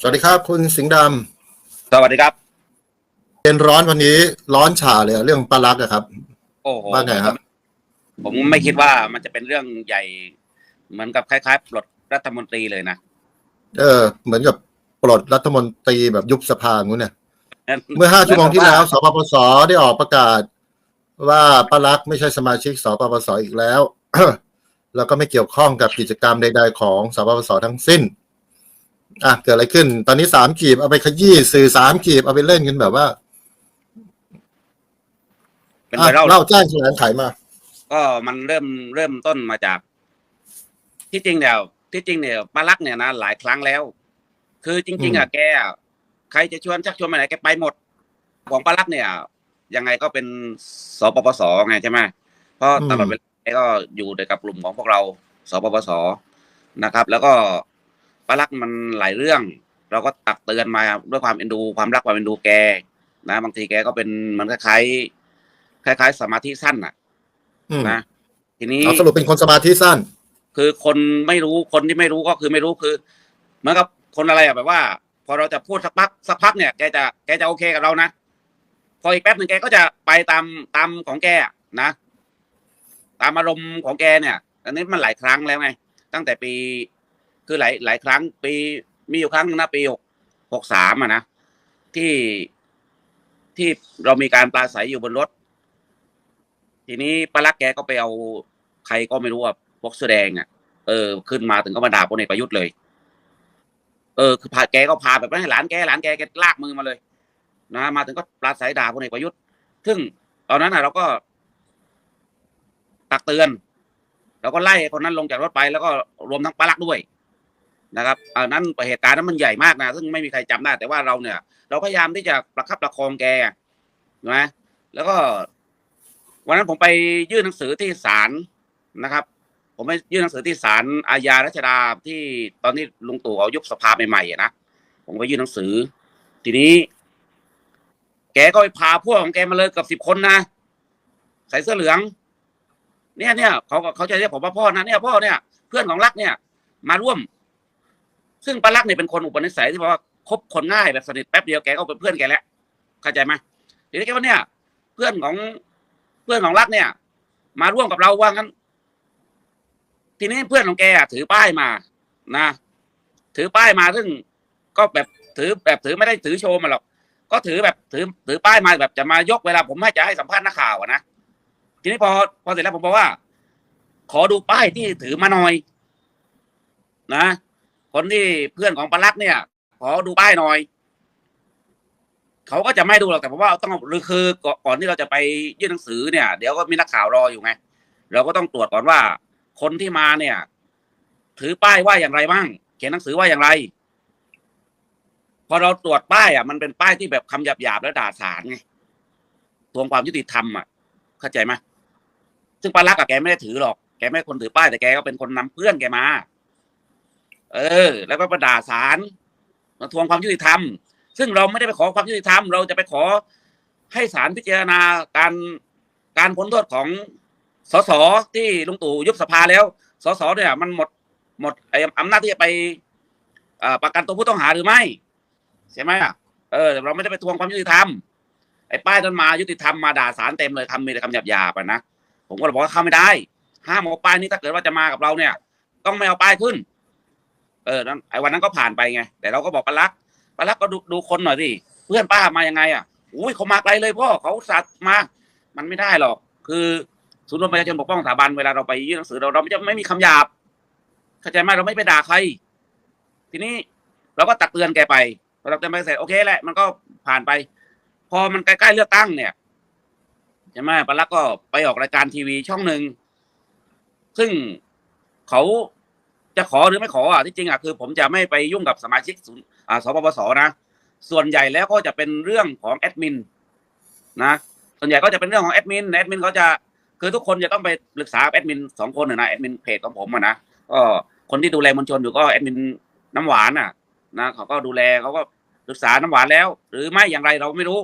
สวัสดีครับ คุณสิงห์ดสวัสดีครับำเป็นร้อนวันนี้ร้อนฉ่าเลยอะเรื่องปลาลักอะครับ โอ้โหว่าไงครับ ผมไม่คิดว่ามันจะเป็นเรื่องใหญ่ เหมือนกับคล้ายๆปลดรัฐมนตรีเลยนะเออ เหมือนกับปลดรัฐมนตรีแบบยุบสภางู้นเนี่ยเมื่อห้าชั่วโมงที่แล้วสปปสได้ออกประกาศ ว่าปาลักษณ์ไม่ใช่สมาชิกสปปสอีกแล้วแล้วก็ไม่เกี่ยวข้องกับกิจกรรมใด ๆ ของสปปสทั้งสิ้น อะเกิดอะไรขึ้น ตอนนี้สามขีบเอาไปขยี้สื่อสามขีบเอาไปเล่นกันแบบว่าเป็นอะไวรัลเล่าแจ้งแถลงไขมา ก็มันเริ่มเริ่มต้นมาจาก ที่จริงเนี่ยที่จริงเนี่ยปารักเนี่ยนะหลายครั้งแล้ว คือจริง ๆอะแกอะใครจะชวนชักชวนไปไหนแกไปหมด ของปารักเนี่ยยังไงก็เป็นสปปสไงใช่ไหมเพราะอืม ตลอดเวลาแกก็อยู่ในกับกลุ่มของพวกเราสปปสนะครับ แล้วก็ ปารักมันหลายเรื่อง เราก็ตักเตือนมาด้วยความเอ็นดู ความรักความเอ็นดูแกนะบางทีแกก็เป็นเหมันคล้ายๆคล้ายๆสมาธิสั้นอะอืมนะทีนี้เอาสรุปเป็นคนสมาธิสั้น คือคนไม่รู้คนที่ไม่รู้ก็คือไม่รู้คือเหมือนกับคนอะไรอะแบบว่า พอเราจะพูดสักพักสักพักเนี่ยแกจะแกจะโอเคกับเรานะพออีกแป๊บหนึ่งแกก็จะไปตามตามของแกอะนะตามอารมณ์ของแกเนี่ยอันนี้มันหลายครั้งแล้วไง ตั้งแต่ปี คือหลายหลายครั้งปีมีอยู่ครั้งหนึงนะปีหกหกสามอะนะที่ที่เรามีการปราศัยอยู่บนรถ ทีนี้ปารักแกก็ไปเอาใครก็ไม่รู้อะพวกเสือแดงอะเออ ขึ้นมาถึงก็มาด่าพลเอกประยุทธ์เลย เออ คือพาแกก็พาแบบไม่ให้หลานแกหลานแกแกลากมือมาเลย นะ มาถึงก็ปราศัยด่าพลเอกประยุทธ์ ซึ่งตอนนั้นน่ะ เราก็ ตักเตือนเราก็ไล่คนนั้นลงจากรถไปแล้วก็รวมทั้งปารักด้วย นะครับอันนั้นเหตุการณ์นั้นมันใหญ่มากนะซึ่งไม่มีใครจำได้แต่ว่าเราเนี่ย เราพยายามที่จะประคับประคองแกใช่ไหมแล้วก็วันนั้นผมไปยื่นหนังสือที่ศาลนะครับ ผมไปยื่นหนังสือที่ศาลอาญารัชดาที่ตอนนี้ลุงตู่เขายุบสภาใหม่ๆนะผมไปยื่นหนังสือ ทีนี้ แกก็ไปพาพวกของแกมาเลยกับสิบคนนะใส่เสื้อเหลือง เนี่ยเนี่ยเขาเขาจะเรียกผมว่าพ่อนะเนี่ยพ่อเนี่ย เพื่อนของรักเนี่ย มาร่วม ซึ่งปารักเนี่ยเป็นคนอุปนิสัยที่บอกว่าคบคนง่ายแบบสนิทแป๊บเดียวแกก็เป็นเพื่อนแกแล้วเข้าใจไหมทีนี้แกว่าเนี่ย เพื่อนของเพื่อนของรักเนี่ย มาร่วมกับเราว่างั้น ทีนี้เพื่อนของแกถือป้ายมานะถือป้ายมาซึ่งก็แบบถือแบบถือไม่ได้ถือโชว์มาหรอกก็ถือแบบถือถือป้ายมาแบบจะมายกเวลาผมให้จะให้สัมภาษณ์นักข่าวอะนะทีนี้พอพอเสร็จแล้วผมบอกว่า ขอดูป้ายที่ถือมาหน่อย นะ คนที่เพื่อนของปารักเนี่ย ขอดูป้ายหน่อย เขาก็จะไม่ดูหรอกแต่ผมว่าต้องหรือคือก่อนที่เราจะไปยื่นหนังสือเนี่ย เดี๋ยวก็มีนักข่าวรออยู่ไง เราก็ต้องตรวจก่อนว่า คนที่มาเนี่ย ถือป้ายว่าอย่างไรบ้างเขียนหนังสือว่าอย่างไร พอเราตรวจป้ายอะ มันเป็นป้ายที่แบบคำหยาบๆแล้วด่าสารไงทวงความยุติธรรมอะ เข้าใจไหมซึ่งปารักกับแกไม่ได้ถือหรอกแกไม่คนถือป้ายแต่แกก็เป็นคนนำเพื่อนแกมา เออ แล้วก็ประด่าสารมาทวงความยุติธรรม ซึ่งเราไม่ได้ไปขอความยุติธรรม เราจะไปขอให้ศาลพิจารณาการการพ้นโทษของสสที่ลุงตู่ยุบสภาแล้วสสเนี่ยมันหมดหมดไอ้อำนาจที่จะไปประกันตัวผู้ต้องหาหรือไม่ ใช่ไหมอะเออเราไม่ได้ไปทวงความยุติธรรมไอ้ป้ายนั้นมายุติธรรมมาด่าสารเต็มเลยคำมีแต่คำหยาบๆอะนะผมก็เลยบอกว่าเข้าไม่ได้ ห้ามเอาป้ายนี้ถ้าเกิดว่าจะมากับเราเนี่ย ต้องไม่เอาป้ายขึ้น เออนั้นไอ้วันนั้นก็ผ่านไปไง แต่เราก็บอกปารักปารักก็ดูดูคนหน่อยสิเพื่อนป้ามายังไงอะอุ้ยเขามาไกลเลยพ่อเขาสัตว์มา มันไม่ได้หรอก คือศูนย์รวมประชาชนปกป้องสถาบันเวลาเราไปยื่นหนังสือเราเราไม่จะไม่มีคำหยาบเข้าใจไหมเราไม่ไปด่าใคร ทีนี้เราก็ตักเตือนแกไปพอตักเตือนไปเสร็จโอเคแหละ มันก็ผ่านไป พอมันใกล้ๆเลือกตั้งเนี่ยใช่ไหมปารักก็ไปออกรายการทีวีช่องหนึ่งซึ่งเขา จะขอหรือไม่ขออะที่จริงอะคือ ผมจะไม่ไปยุ่งกับสมาชิกศูนย์อ่าสปปสนะส่วนใหญ่แล้วก็จะเป็นเรื่องของแอดมินนะส่วนใหญ่ก็จะเป็นเรื่องของแอดมินแอดมินเขาจะคือทุกคนจะต้องไปปรึกษาแอดมินสองคนน่ะนะแอดมินเพจของผมอะนะก็คนที่ดูแลมวลชนอยู่ก็แอดมินน้ำหวานอะนะเขาก็ดูแลเขาก็ปรึกษาน้ำหวานแล้ว หรือไม่อย่างไรเราไม่รู้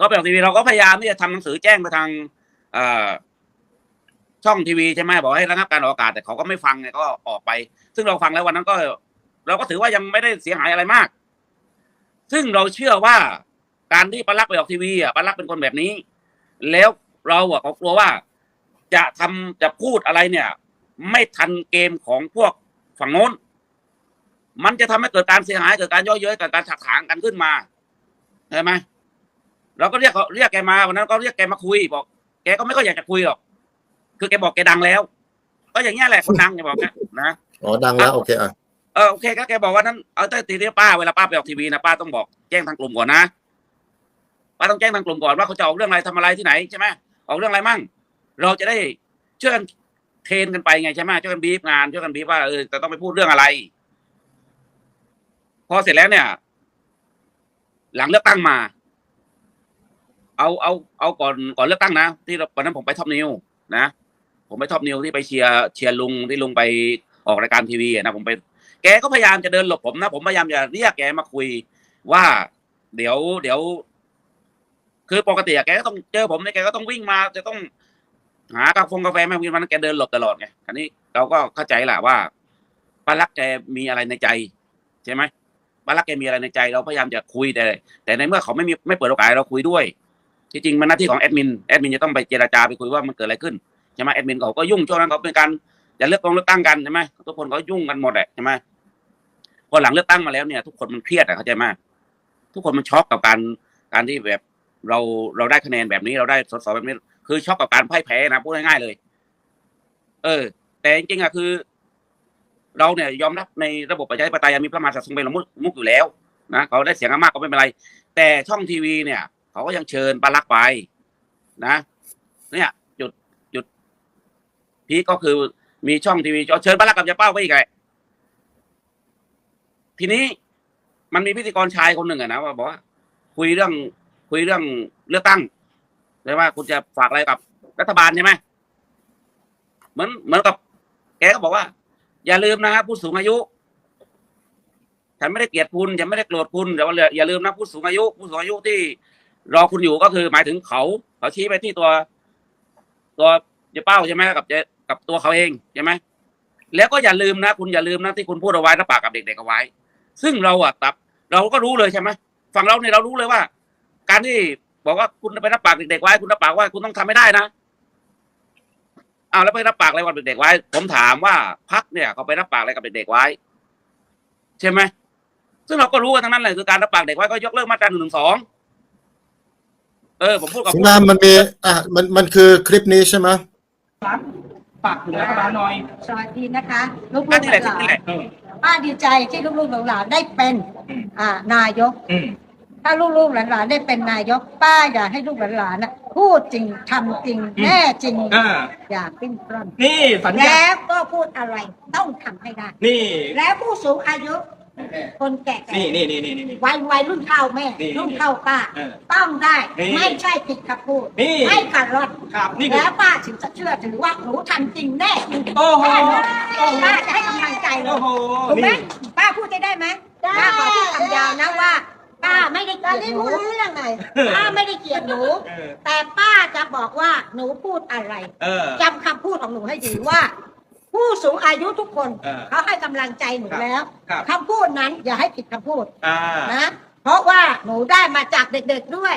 ก็เป็นทีวีเราก็พยายามที่จะทำหนังสือแจ้งไปทางอ่อ ช่องทีวีใช่ไหมบอกให้ระงับการออกอากาศแต่เขาก็ไม่ฟังไงก็ออกไป ซึ่งเราฟังแล้ววันนั้นก็ เราก็ถือว่ายังไม่ได้เสียหายอะไรมาก ซึ่งเราเชื่อว่าการที่ปารักไปออกทีวีอะปารักเป็นคนแบบนี้ แล้วเราอะก็กลัวว่า จะทำจะพูดอะไรเนี่ย ไม่ทันเกมของพวกฝั่งโน้น มันจะทำให้เกิดการเสียหายเกิดการย่อเย้ยเกิดการถักถางกันขึ้นมาใช่ไหมเราก็เรียกเขาเรียกแกมาวันนั้นก็เรียกแกมาคุยบอก แกก็ไม่ก็อยากจะคุยหรอก คือแกบอกแกดังแล้ว ก็อย่างเงี้ยแหละคนดังแกบอกนะนะอ๋อดังแล้วโอเคอะเออโอเคก็แกบอกว่านั้นเอาแต่ทีนี้ป้าเวลาป้าไปออกทีวีนะป้าต้องบอกแจ้งทางกลุ่มก่อนนะป้าต้องแจ้งทางกลุ่มก่อนว่าเขาจะออกเรื่องอะไรทำอะไรที่ไหนใช่ไหมออกเรื่องอะไรมั่ง เราจะได้ช่วยกันเทรนกันไปไงใช่ไหมช่วยกันบีฟงานช่วยกันบีฟว่าเออจะต้องไปพูดเรื่องอะไร พอเสร็จแล้วเนี่ย หลังเลือกตั้งมา เอาเอาเอาก่อนก่อนเลือกตั้งนะที่เราวันนั้นผมไปท็อปนิวนะ ผมไปท็อปนิวที่ไปเชียร์เชียร์ลุงที่ลุงไปออกรายการทีวีนะผมไป แกก็พยายามจะเดินหลบผมนะผมพยายามจะเรียกแกมาคุยว่า เดี๋ยวเดี๋ยว คือปกติแกก็ต้องเจอผมเนี่ยแกก็ต้องวิ่งมาจะต้องหากาแฟกาแฟแม่วินมันแกเดินหลบตลอดไงอันนี้เราก็เข้าใจแหละว่าป้ารักแกมีอะไรในใจ ใช่ไหมป้ารักแกมีอะไรในใจ เราพยายามจะคุยแต่ แต่ในเมื่อเขาไม่มีไม่เปิดโอกาสเราคุยด้วย ที่จริงมันหน้าที่ของแอดมินแอดมินจะต้องไปเจรจาไปคุยว่ามันเกิดอะไรขึ้น ใช่ไหมแอดมินเขาก็ยุ่งช่วงนั้นเขาเป็นการจะเลือกตั้งเลือกตั้งกันใช่ไหมทุกคนเขายุ่งกันหมดแหละใช่ไหมพอหลังเลือกตั้งมาแล้วเนี่ย ทุกคนมันเครียดอะเข้าใจไหมทุกคนมันช็อกกับการการที่แบบเราเราได้คะแนนแบบนี้เราได้สสแบบนี้ คือช็อกกับการพ่ายแพ้นะพูดง่ายๆเลย เออ แต่จริงๆอะคือ เราเนี่ยยอมรับในระบบประชาธิปไตยมีพระมหากษัตริย์ทรงเป็นละมุกมุกอยู่แล้วนะเขาได้เสียงมากก็ไม่เป็นไร แต่ช่องทีวีเนี่ย เขาก็ยังเชิญปาลักไป นะ เนี่ย พีคก็คือมีช่องทีวีเชิญปาลักกับยาเป้าไปอีกไงทีนี้มันมีพิธีกรชายคนหนึ่งอะนะว่าบอกว่าคุยเรื่องคุยเรื่องเลือกตั้งเลยว่าคุณจะฝากอะไรกับรัฐบาลใช่ไหมเหมือนเหมือนกับ แกก็บอกว่า อย่าลืมนะครับผู้สูงอายุ ฉันไม่ได้เกลียดคุณฉันไม่ได้โกรธคุณแต่ว่าอย่าลืมนะผู้สูงอายุ ผู้สูงอายุที่รอคุณอยู่ก็คือ หมายถึงเขา เขาชี้ไปที่ตัว ตัวเจ้าเป้าใช่ไหมกับเจ กับตัวเขาเองใช่ไหมแล้วก็อย่าลืมนะ คุณอย่าลืมนะที่คุณพูดเอาไว้รับปากกับเด็กๆเอาไว้ ซึ่งเราอะตับ เราก็รู้เลยใช่ไหมฝั่งเราเนี่ยเรารู้เลยว่า การที่บอกว่าคุณไปรับปากเด็กๆไว้ คุณรับปากว่าคุณต้องทำไม่ได้นะอ้าวแล้วไปรับปากอะไรกับเด็กๆไว้ ผมถามว่าพักเนี่ยเขาไปรับปากอะไรกับเด็กๆไว้ ใช่ไหมซึ่งเราก็รู้กันทั้งนั้นเลยคือการรับปากเด็กไว้ก็ยกเลิกมาตราหนึ่งหนึ่งสองเออผมพูดกับสิงห์ดำมันมีอะมันมันคือคลิปนี้ใช่ไหม ฝากถึงรัฐบาลหน่อยสวัสดีนะคะลูกนั่นๆนี่หแหละลานนี่แหละเออๆป้าดีใจที่ลูกๆหลานๆได้เป็นอ่านายก อืม ถ้าลูกๆหลานๆได้เป็นนายก ป้าอยากให้ลูกหลานๆน่ะพูดจริงทำจริงแน่จริง อ่า อย่าปิ้นปล้อนนี่สัญญาแล้วก็พูดอะไรต้องทำให้ได้ นี่ แล้วผู้สูงอายุ คนแก่นี่นี่นี่นี่นี่ๆวัยวัยรุ่นเท่าแม่ นี่รุ่นเท่าป้า เออต้องได้ นี่ไม่ใช่ผิดคำพูด นี่ ไม่ขัดรอดครับนี่คือ แล้วป้าถึงจะเชื่อถือว่าหนูทำจริงแน่โอ้โหป้าจะให้กำลังใจเลโอ้ยโห ถูกไหมนี่ ป้าพูดได้ได้ไหมป้าขอพูดคำยาวนะว่า ป้าไม่ได้เกลียดหนูเรื่องไหนป้าไม่ได้เกลียดหนู เออ แต่ป้าจะบอกว่าหนูพูดอะไรเออ จำคำพูดของหนูให้ดีว่า ผู้สูงอายุทุกคนเออเขาให้กำลังใจหนูแล้วครับ คำพูดนั้นอย่าให้ผิดคำพูดอ่า นะ เพราะว่าหนูได้มาจากเด็กๆด้วย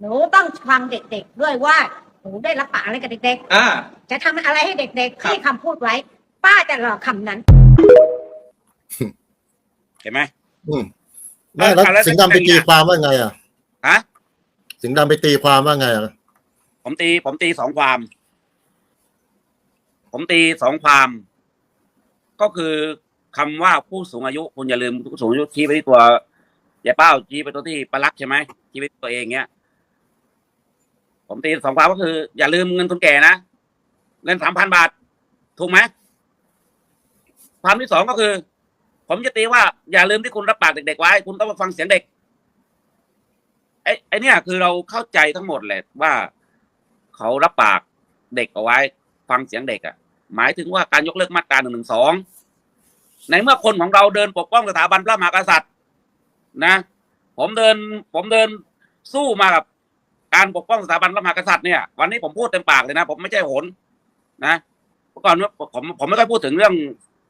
หนูต้องฟังเด็กๆด้วยว่าหนูได้รับปากอะไรกับเด็กอ่า ๆ จะทำอะไรให้เด็กๆครับที่คำพูดไว้ ป้าจะรอคำนั้น เห็นไหม อืมไม่แล้วอะแล้วสิงห์ดำไปตีความว่าไงอะ ฮะ สิงห์ดำไปตีความว่าไงอะผมตีผมตีสองความ ผมตีสองความ ก็คือคำว่าผู้สูงอายุคุณอย่าลืมผู้สูงอายุชี้ไปที่ตัวยายเป้าชี้ไปตัวที่ประลักใช่ไหมชี้ไปตัวเองเนี้ย ผมตีสองความก็คือ อย่าลืมเงินคนแก่นะเงินสามพันบาท ถูกไหมความที่สองก็คือ ผมจะตีว่า อย่าลืมที่คุณรับปากเด็กๆไว้ คุณต้องมาฟังเสียงเด็กไอ้ไอ้นี่ยคือเราเข้าใจทั้งหมดแหละว่า เขารับปากเด็กเอาไว้ ฟังเสียงเด็กอะ่ะ หมายถึงว่าการยกเลิกมาตราหนึ่งหนึ่งสองในเมื่อคนของเราเดินปกป้องสถาบันพระมหากษัตริย์นะ ผมเดินผมเดินสู้มากับการปกป้องสถาบันพระมหากษัตริย์เนี่ย วันนี้ผมพูดเต็มปากเลยนะ ผมไม่ใช่โหนนะเมื่อก่อนผมผมไม่ค่อยพูดถึงเรื่อง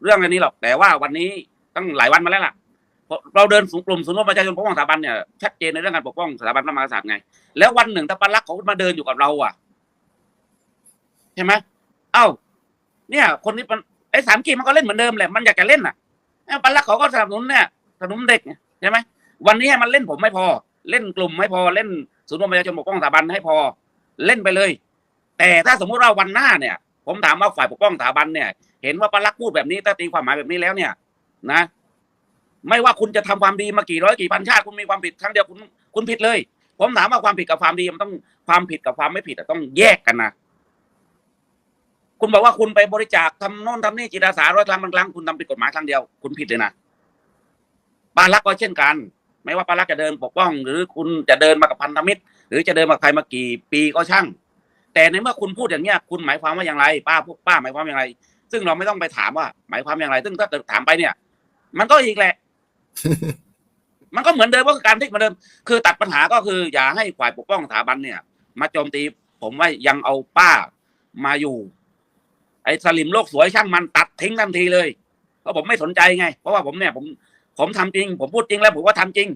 เรื่องอันนี้หรอก แต่ว่าวันนี้ตั้งหลายวันมาแล้วล่ะ เราเดินสูงกลุ่มศูนย์รวมประชาชนปกป้องสถาบันเนี่ยชัดเจนในเรื่องการปกป้องสถาบันพระมหากษัตริย์ไง แล้ววันหนึ่งถ้าปารักเขามาเดินอยู่กับเราอะใช่ไหมเอ้า เนี่ย คนนี้มันไอ้สามกีมันก็เล่นเหมือนเดิมแหละมันอยากจะเล่นอะไอ้ปารักเขาก็สนับสนุนเนี่ยสนับสนุนเด็กใช่ไหมวันนี้มันเล่นผมไม่พอ เล่นกลุ่มไม่พอเล่นศูนย์รวมประชาชนปกป้องสถาบันให้พอ เล่นไปเลย แต่ถ้าสมมุติว่าวันหน้าเนี่ย ผมถามว่าฝ่ายปกป้องสถาบันเนี่ย เห็นว่าปารักพูดแบบนี้ถ้าตีความหมายแบบนี้แล้วเนี่ย นะ ไม่ว่าคุณจะทำความดีมากี่ร้อยกี่พันชาติคุณมีความผิดครั้งเดียวคุณคุณผิดเลย ผมถามว่าความผิดกับความดีมันต้องความผิดกับความไม่ผิดต้องแยกกันนะ คุณบอกว่าคุณไปบริจาคทำโน่นทำนี่จิตอาสาร้อยครั้งพันครั้งคุณทำผิดกฎหมายครั้งเดียวคุณผิดเลยนะปารักก็เช่นกัน ไม่ว่าปารักจะเดินปกป้อง หรือคุณจะเดินมากับพันธมิตร หรือจะเดินมาใครมากี่ ปีก็ช่าง แต่ในเมื่อคุณพูดอย่างเนี้ยคุณหมายความว่าอย่างไร ป้าพวกป้าหมายความอย่างไร ซึ่งเราไม่ต้องไปถามว่า หมายความอย่างไร ซึ่งถ้าเกิดถามไปเนี่ย มันก็อีกแหละ มันก็เหมือนเดิมก็คือการพลิกเหมือนเดิมคือตัดปัญหาก็คือ อย่าให้ฝ่ายปกป้องสถาบันเนี่ย มาโจมตีผมว่ายังเอาป้ามาอยู่ ไอ้สลิมโลกสวยช่างมันตัดทิ้งทันทีเลย เพราะผมไม่สนใจไง เพราะว่าผมเนี่ยผมผมทำจริง ผมพูดจริงแล้วผมก็ทำจริง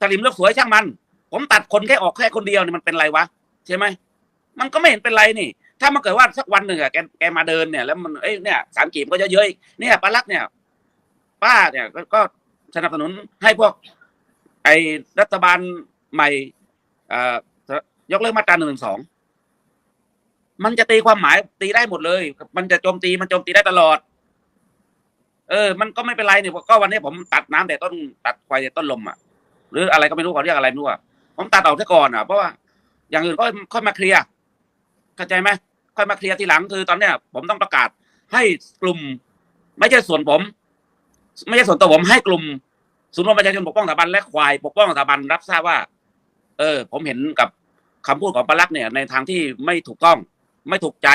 สลิมโลกสวยช่างมัน ผมตัดคนแค่ออกแค่คนเดียวเนี่ยมันเป็นไรวะใช่ไหมมันก็ไม่เห็นเป็นไรนี่ ถ้ามันเกิดว่าสักวันหนึ่งอะแกแกมาเดินเนี่ย แล้วมันเอ้ยเนี่ยสามกีบก็เยอะๆเนี่ยป้ารักเนี่ย ป้าเนี่ยก็สนับสนุนให้พวก ไอ้รัฐบาลใหม่เอ่อยกเลิกมาตราหนึ่งสอง มันจะตีความหมายตีได้หมดเลย มันจะโจมตีมันโจมตีได้ตลอด เออ มันก็ไม่เป็นไรเนี่ยก็วันนี้ผมตัดน้ำแต่ต้นตัดไฟแต่ต้นลมอะ หรืออะไรก็ไม่รู้เขาเรียกอะไรไม่รู้อะผมตัดออกซะก่อนอะเพราะว่าอย่างอื่นก็ค่อยมาเคลียร์เข้าใจไหมค่อยมาเคลียร์ทีหลังคือตอนเนี้ย ผมต้องประกาศให้กลุ่ม ไม่ใช่ส่วนผม ไม่ใช่ส่วนตัวผมให้กลุ่มศูนย์รวมประชาชนปกป้องสถาบันและควายปกป้องสถาบันรับทราบว่า เออ ผมเห็นกับคำพูดของปลักษ์เนี่ยในทางที่ไม่ถูกต้อง ไม่ถูกใจ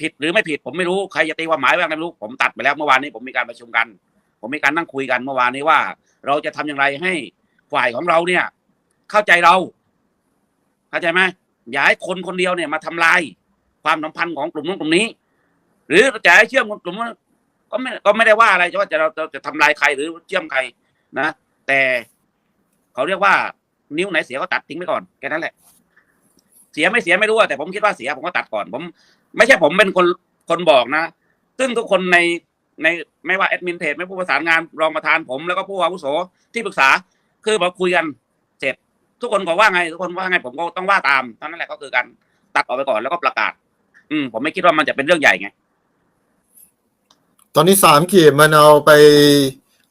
ผิดหรือไม่ผิด ผมไม่รู้ใครจะตีความหมายว่าไงไม่รู้ ผมตัดไปแล้วเมื่อวานนี้ผมมีการประชุมกัน ผมมีการนั่งคุยกันเมื่อวานนี้ว่า เราจะทำอย่างไรให้ฝ่ายของเราเนี่ย เข้าใจเรา เข้าใจไหมอย่าให้คนคนเดียวเนี่ยมาทำลายความสัมพันธ์ของกลุ่มนู้นกลุ่มนี้ หรือจะให้เชื่อมกลุ่มนู้นก็ไม่ก็ไม่ได้ว่าอะไรจะว่าจะเราจะจะทำลายใครหรือเชื่อมใครนะแต่เขาเรียกว่า นิ้วไหนเสียก็ตัดทิ้งไปก่อนแค่นั้นแหละ เสียไม่เสียไม่รู้แต่ผมคิดว่าเสียผมก็ตัดก่อนผม ไม่ใช่ผมเป็นคนคนบอกนะ ซึ่งทุกคนในในไม่ว่าแอดมินเพจไม่ผู้ประสานงานรองประธานผมแล้วก็ผู้อาวุโสที่ปรึกษา คือมาคุยกันเสร็จทุกคนบอกว่าไง ทุกคนว่าไงผมก็ต้องว่าตามเท่านั้นแหละก็คือการตัดออกไปก่อนแล้วก็ประกาศ อืมผมไม่คิดว่ามันจะเป็นเรื่องใหญ่ไงตอนนี้สามกีบมันเอาไป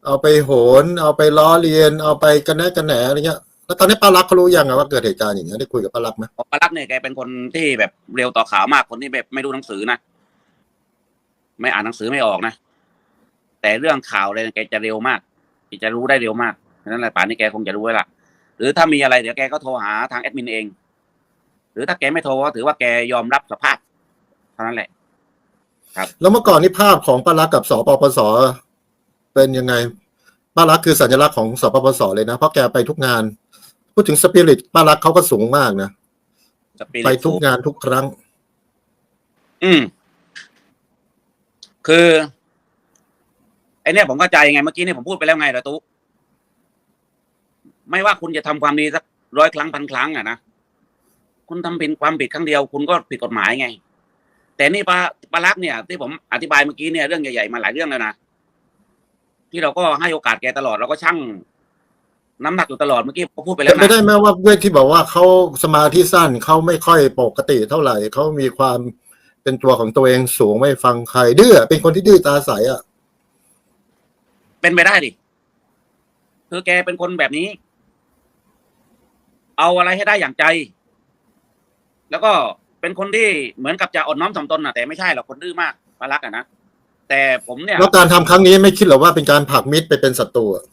เอาไปโหน เอาไปล้อเลียน เอาไปกันแนะกันแหนอะไรเงี้ย แล้วตอนนี้ป้ารักเขารู้ยังอะว่าเกิดเหตุการณ์อย่างเงี้ยได้คุยกับป้ารักไหมปารักษ์เนี่ยแกเป็นคนที่แบบเร็วต่อข่าวมากคนที่แบบไม่ดูหนังสือนะไม่อ่านหนังสือไม่ออกนะแต่เรื่องข่าวอะไรแกจะเร็วมากแกจะรู้ได้เร็วมากฉะนั้นแหละป่านนี้แกคงจะรู้แล้วล่ะ หรือถ้ามีอะไรเดี๋ยวแกก็โทรหาทางแอดมินเอง หรือถ้าแกไม่โทรก็ถือว่าแกยอมรับสภาพเท่านั้นแหละ แล้วเมื่อก่อนนี่ภาพของป้ารักกับสปปสเป็นยังไงป้ารักคือสัญลักษณ์ของสปปสเลยนะเพราะแกไปทุกงาน พูดถึงสปิริตป้ารักเขาก็สูงมากนะ สปิริตไปทุกงานทุกครั้ง อืม คือไอเนี่ยผมเข้าใจไงเมื่อกี้เนี่ยผมพูดไปแล้วไงละตุ๊ไม่ว่าคุณจะทำความดีสักร้อยครั้งพันครั้งอะนะคุณทำผิดความผิดครั้งเดียว คุณก็ผิดกฎหมายไง แต่นี่ปาปารักษ์เนี่ย ที่ผมอธิบายเมื่อกี้เนี่ยเรื่องใหญ่ๆมาหลายเรื่องแล้วนะที่เราก็ให้โอกาสแกตลอดเราก็ชั่ง น้ำหนักอยู่ตลอดเมื่อกี้ผมพูดไปแล้เป็วนไปนะได้ไหมว่าเวทที่บอกว่าเขาสมาธิสั้นเขาไม่ค่อยปกติเท่าไหร่เขามีความเป็นตัวของตัวเองสูงไม่ฟังใครดื้อเป็นคนที่ดื้อตาใสอะ เป็นไปได้ดิคือแกเป็นคนแบบนี้ เอาอะไรให้ได้อย่างใจ แล้วก็เป็นคนที่เหมือนกับจะอ่อนน้อมถ่อมตนนะแต่ไม่ใช่หรอกคนดื้อมากปารักอะนะแต่ผมเนี่ย แล้วการทำครั้งนี้ไม่คิดหรอว่าเป็นการผลักมิตรไปเป็นศัตรูอะ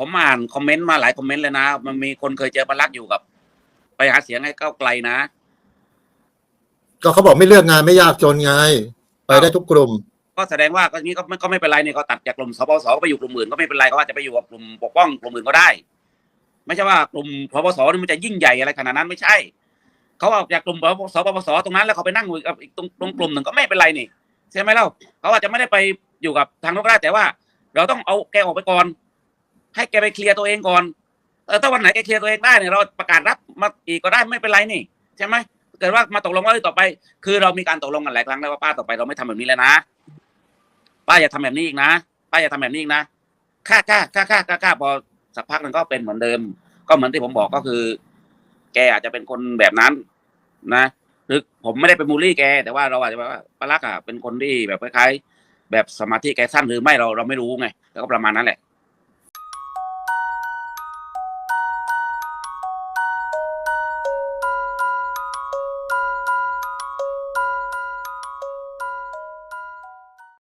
ผมอ่านคอมเมนต์มาหลายคอมเมนต์เลยนะ มันมีคนเคยเจอปารักอยู่กับ ไปหาเสียงให้ก้าวไกลนะ ก็เขาบอกไม่เลือกงานไม่ยากจนไง ไปได้ทุกกลุ่ม ก็แสดงว่าก็นี้ก็ไม่ก็ไม่เป็นไรเนี่ยเขาตัดจากกลุ่มสปสก็ไปอยู่กลุ่มอื่นก็ไม่เป็นไรเขาอาจจะไปอยู่กับกลุ่มปกป้องกลุ่มอื่นก็ได้ ไม่ใช่ว่ากลุ่มพปสนี่มันจะยิ่งใหญ่อะไรขนาดนั้นไม่ใช่เขาออกจากกลุ่มสปสตรงนั้นแล้วเขาไปนั่งอยู่กับอีกตรงตรงกลุ่มหนึ่งก็ไม่เป็นไรนี่ใช่ไหมเล่าเขาอาจจะไม่ได้ไปอยู่กับทางนู้นก็ได้แต่ว่า เราต้องเอาแกออกไปก่อน ให้แกไปเคลียร์ตัวเองก่อนเออถ้าวันไหนแกเคลียร์ตัวเองได้เนี่ยเราประกาศรับมาอีกก็ได้ไม่เป็นไรนี่ใช่ไหมเกิดว่ามาตกลงว่าเอ้ยต่อไป คือเรามีการตกลงกันหลายครั้งแล้วว่าป้าต่อไปเราไม่ทำแบบนี้แล้วนะ ป้าอย่าทำแบบนี้อีกนะป้าอย่าทำแบบนี้อีกนะค่าค่าค่าค่าค่าค่าพอสักพักนึงก็เป็นเหมือนเดิม ก็เหมือนที่ผมบอกก็คือ แกอาจจะเป็นคนแบบนั้น นะหรือผมไม่ได้ไปมูลลี่แก แต่ว่าเราอาจจะว่าป้ารักอะเป็นคนที่แบบคล้ายๆแบบสมาธิแกสั้นหรือไม่เราเราไม่รู้ไงแล้วก็ประมาณนั้นแหละ